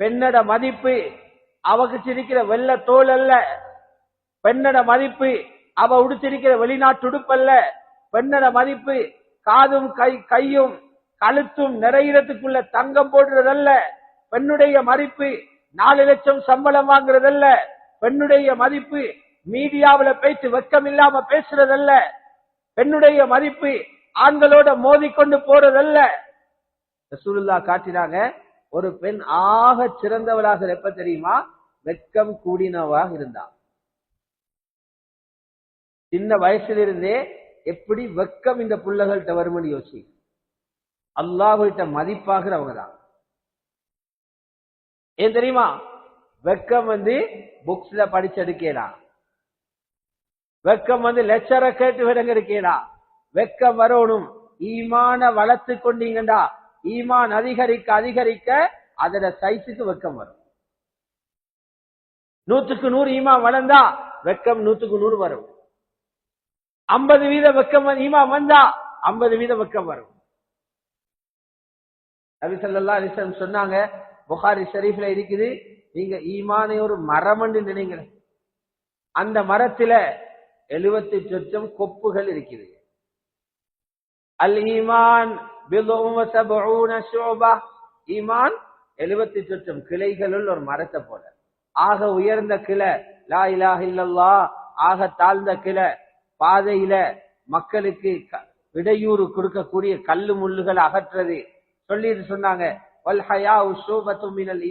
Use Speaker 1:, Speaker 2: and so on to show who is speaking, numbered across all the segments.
Speaker 1: பெண்ணோட மதிப்பு அவக்கு இருக்கிற வெள்ள தோல் அல்ல. பெண்ணோட மதிப்பு அவ உடுத்திருக்கிற வெளிநாட்டு உடுப்பல்ல பெண்ணோட மதிப்பு காதும் கை கையும் கழுத்தும் நிறையிறதுக்குள்ள தங்கம் போடுறதல்ல. பெண்ணுடைய மதிப்பு நாலு லட்சம் சம்பளம் வாங்குறதல்ல. பெண்ணுடைய மதிப்பு மீடியாவுல பேச்சு வெக்கம் இல்லாம பேசுறதல்ல. பெண்ணுடைய மதிப்பு ஆண்களோட மோதிக்கொண்டு போறதல்ல. ரசூலுல்லா காட்டினாங்க ஒரு பெண் ஆக சிறந்தவளாக எப்ப தெரியுமா? வெட்கம் கூடினவாக இருந்தா. சின்ன வயசிலிருந்தே எப்படி வெக்கம் இந்த பிள்ளைகள்கிட்ட வருமனு யோசி. அல்லாஹ்கிட்ட மதிப்பாகிறவங்க தான் ஏன் தெரியுமா? வெக்கம் வந்து புக்ஸ்ல படிச்செடுக்கலாம் வெக்கம் வந்து லெக்சரை கேட்டு விடங்க இருக்கேடா வெக்கம் வரணும். ஈமான வளர்த்து கொண்டீங்கடா. ஈமான் அதிகரிக்க அதிகரிக்க அதோட சைஸுக்கு வெக்கம் வரும். நூத்துக்கு நூறு ஈமா வளர்ந்தா வெக்கம் நூத்துக்கு நூறு வரும். ஐம்பது வீத வெக்கம் ஈமா ஈமான் வந்தா ஐம்பது வீத வெக்கம் வரும். நபி ரிசன் சொன்னாங்க புகாரி ஷரீஃப்ல இருக்குது நீங்க ஈமானை ஒரு மரம் என்று நினைங்க அந்த மரத்துல எழுபத்தி சொச்சம் கொப்புகள் இருக்குது. அல் ஈமான் ஈமான் எழுபத்தி சொச்சம் கிளைகளுள் ஒரு மரத்தை போல. ஆக உயர்ந்த கிளை லா இலாஹ இல்லல்லா ஆக தாழ்ந்த கிளை பாதையில மக்களுக்கு விடையூறு இடையூறு கொடுக்கக்கூடிய கல்லு முள்ளுகள் அகற்றது. சொல்லிட்டு சொன்னாங்க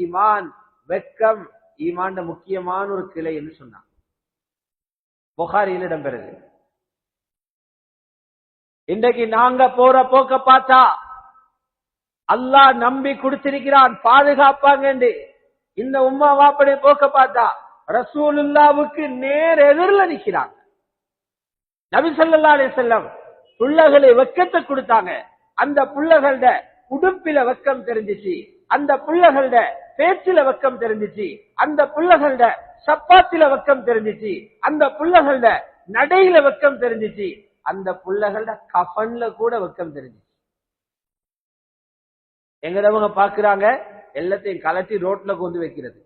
Speaker 1: ஈமான். வெக்கம் ஈமான்ட முக்கியமான ஒரு கிளை என்று சொன்னாங்க. புகாரியில் இடம்பெறுது. இன்றைக்கு நாங்க போற போக்க பார்த்தா அல்லாஹ் நம்பி கொடுத்திருக்கிறான் பாதுகாப்பாங்க இந்த உம்மா வாப்படை போக்க பார்த்தா ரசூலுல்லாவுக்கு நேர் எதிரில் நிற்கிறாங்க. நபி சொல்லா அலி செல்லம் புள்ளகளை வெக்கத்தை கொடுத்தாங்க. அந்த புள்ளகளோட உடுப்பில வெக்கம் தெரிஞ்சிச்சு. அந்த புள்ளகளோட பேச்சில வெக்கம் தெரிஞ்சிச்சு. அந்த புள்ளகளோட சப்பாத்தில வெக்கம் தெரிஞ்சிச்சு. அந்த புள்ளகளோட நடையில வெக்கம் தெரிஞ்சிச்சு. அந்த பிள்ளைகளோட கஃபன்ல கூட வெக்கம் தெரிஞ்சிச்சு. எங்கடவங்க பாக்குறாங்க? எல்லாத்தையும் கலட்டி ரோட்ல கொண்டு வைக்கிறது.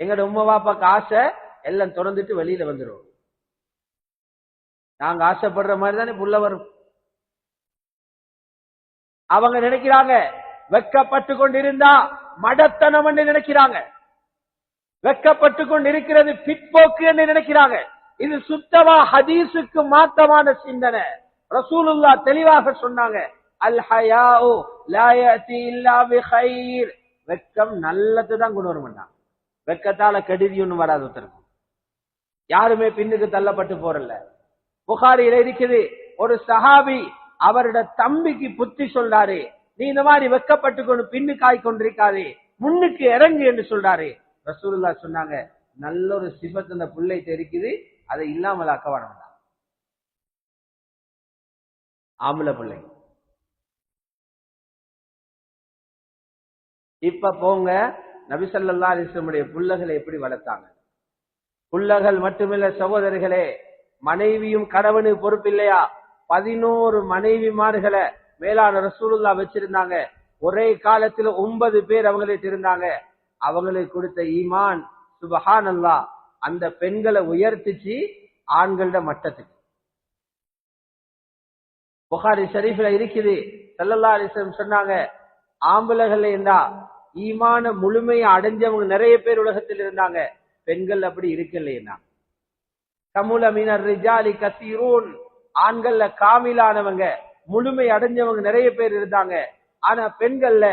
Speaker 1: எங்கட உம்மா பாப்பாக்கு ஆசை எல்லாம் திறந்துட்டு வெளியில வந்துடும் நாங்க ஆசைப்படுற மாதிரி தானே புள்ள வரும். அவங்க நினைக்கிறாங்க வெக்கப்பட்டு கொண்டிருந்தா மடத்தனம் என்று நினைக்கிறாங்க. வெக்கப்பட்டு கொண்டிருக்கிறது பிற்போக்கு என்று நினைக்கிறாங்க. இது சுத்தமா ஹதீஸுக்கு மாத்தமான சிந்தனை. ரசூலுல்லா தெளிவாக சொன்னாங்க அல் ஹயாஓ லாயத்தி யஅதி இல்லா பிகைர் வெக்கம் நல்லதுதான் கொண்டு வர வெக்கத்தால கெடுதி ஒண்ணும் வராது ஒருத்தருக்கு. யாருமே பின்னுக்கு தள்ளப்பட்டு போறல புகாரியில இருக்குது ஒரு சஹாபி அவரோட தம்பிக்கு புத்தி சொல்றாரு. நீ இந்த மாதிரி வெக்கப்பட்டு கொண்டு பின்னுக்காய் கொண்டிருக்காதே முன்னுக்கு இறங்கு என்று சொல்றாரு. ரசூல்லா சொன்னாங்க நல்ல ஒரு சிபத்து அந்த பிள்ளைகிட்ட இருக்குது அதை இல்லாமல் ஆக்க வேண்டாம் ஆம்பளை பிள்ளை. இப்ப போங்க நபிசல்லா அலிஸ்லமுடைய புள்ளகளை எப்படி வளர்த்தாங்க? புள்ளகள் மட்டுமில்ல சகோதரிகளே மனைவியும் கணவனு பொறுப்பில்லையா பதினோரு மனைவிமார்களை மேலான ரசூலுல்லா வச்சிருந்தாங்க. ஒரே காலத்துல ஒன்பது பேர் அவங்களை இருந்தாங்க. அவங்களுக்கு கொடுத்த ஈமான் சுபஹான் அந்த பெண்களை உயர்த்திச்சு ஆண்களோட மட்டத்துக்கு. புகாரி ஷரீஃபில் இருக்குது. செல்லல்லா அலிஸ்லம் சொன்னாங்க ஆம்பளைகள் இருந்தா ஈமான முழுமையை அடைஞ்சவங்க நிறைய பேர் உலகத்தில் இருந்தாங்க. பெண்கள் அப்படி இருக்கலைன்னா கமுல மீனர் ரிஜாலி கசீரூன். ஆண்கள்ல காமிலானவங்க முழுமை அடைஞ்சவங்க நிறைய பேர் இருந்தாங்க. ஆனா பெண்கள்ல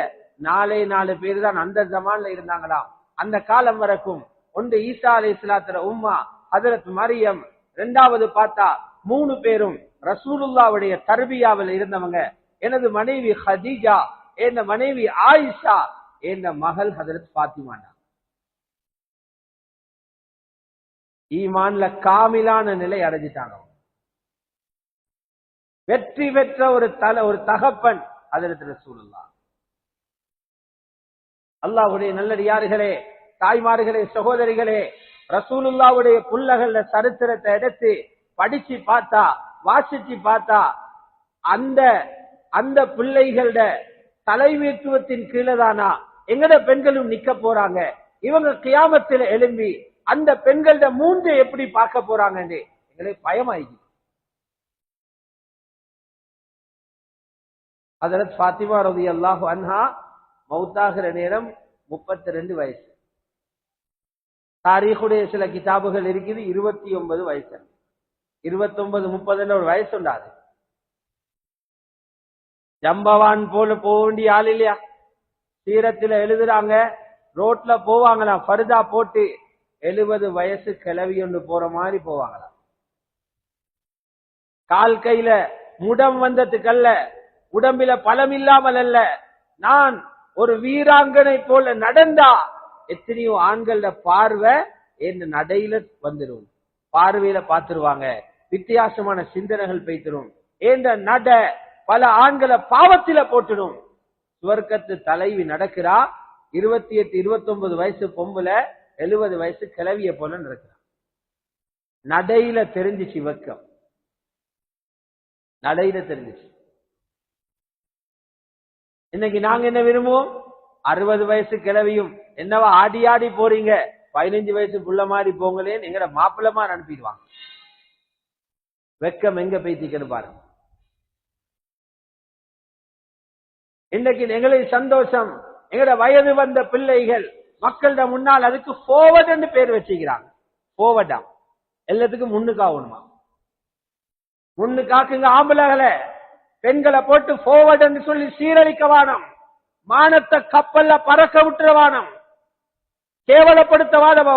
Speaker 1: நாலே நாலு பேர் தான் அந்த ஜமான்ல இருந்தாங்களாம். அந்த காலம் வரைக்கும் ஒன்று ஈசா அலை இஸ்லாத்துல உம்மா ஹதரத் மரியம் ரெண்டாவது பார்த்தா மூணு பேரும் ரசூலுல்லாவுடைய தர்பியாவில் இருந்தவங்க. எனது மனைவி ஹதீஜா என் மனைவி ஆயிஷா என் மகள் ஹதரத் பாத்திமானா ஈமான்ல காமிலான நிலை அடைஞ்சிட்டாங்க வெற்றி பெற்ற ஒரு தல ஒரு தகப்பன் ஹதரத் ரசூலுல்லா அல்லாஹ்வுடைய நல்லடியார்களே தாய்மார்களே சகோதரிகளே ரசூலுல்லாவுடைய புல்லகல்ல சரித்திரத்தை எடுத்து படிச்சு பார்த்தா வாசிச்சு பார்த்தா அந்த அந்த பிள்ளைகளோட தலைமைத்துவத்தின் கீழே தானா எங்கட பெண்களும் நிக்க போறாங்க. இவங்க கியாமத்தில் எழும்பி அந்த பெண்களோட மூஞ்சை எப்படி பார்க்க போறாங்கன்னு எங்களுக்கு பயமாயிடுச்சு அதற்கு ஃபாத்திமா ரவி அல்லாஹு அன்ஹா மவுத்தாகிற நேரம் முப்பத்தி ரெண்டு வயசு. தாரீகுடைய சில கிதாபுகள் இருக்குது. இருபத்தி ஒன்பது வயசு. இருபத்தி ஒன்பது முப்பதுல ஒரு வயசு உண்டாது ஜம்பவான் போல போக வேண்டிய ஆள் இல்லையா? சீரத்துல எழுதுறாங்க. ரோட்ல போவாங்களாம். ஃபர்தா போட்டு எழுபது வயசு கிளவி ஒன்று போற மாதிரி போவாங்களாம். கால் கையில முடம் வந்ததுக்கல்ல உடம்பில பலம் இல்லாமல் அல்ல. நான் ஒரு வீராங்கனை போல நடந்தா எத்தனையோ ஆண்களோட பார்வை என் நடையில வந்துடும் பார்வையில பாத்துருவாங்க வித்தியாசமான சிந்தனைகள் பெய்திடும் ஏந்த நட பல ஆண்களை பாவத்தில போட்டுடும். சுவர்க்கத்து தலைவி நடக்கிறா. இருபத்தி எட்டு இருபத்தி ஒன்பது வயசு பொம்புல எழுபது வயசு கிளவிய போல நடக்கிறா. நடையில தெரிஞ்சிச்சு வெக்கம் நடையில தெரிஞ்சிச்சு. இன்னைக்கு நாங்க என்ன விரும்புவோம்? அறுபது வயசு கிளவியும் என்னவா ஆடி ஆடி போறீங்க? பதினஞ்சு வயசு புள்ள மாதிரி போங்களேன்னு எங்கட மாப்பிள்ளமா அனுப்பிடுவாங்க. வெக்கம் எங்க பேத்திக்கணும் பாருங்க. இன்னைக்கு எங்களை சந்தோஷம். எங்கட வயது வந்த பிள்ளைகள் மக்களிட முன்னால் அதுக்கு போவட் என்று பேர் வச்சுக்கிறாங்க. Forward-ஆ எல்லாத்துக்கும் முன்னுக்காகணுமா முன்னுக்காக்குங்க ஆம்பளைகளை. பெண்களை போட்டு forward என்று சொல்லி சீரழிக்க வானம். மானத்தை கப்பல்ல பறக்க விட்டுற வானம் கேவலப்படுத்த வாதம்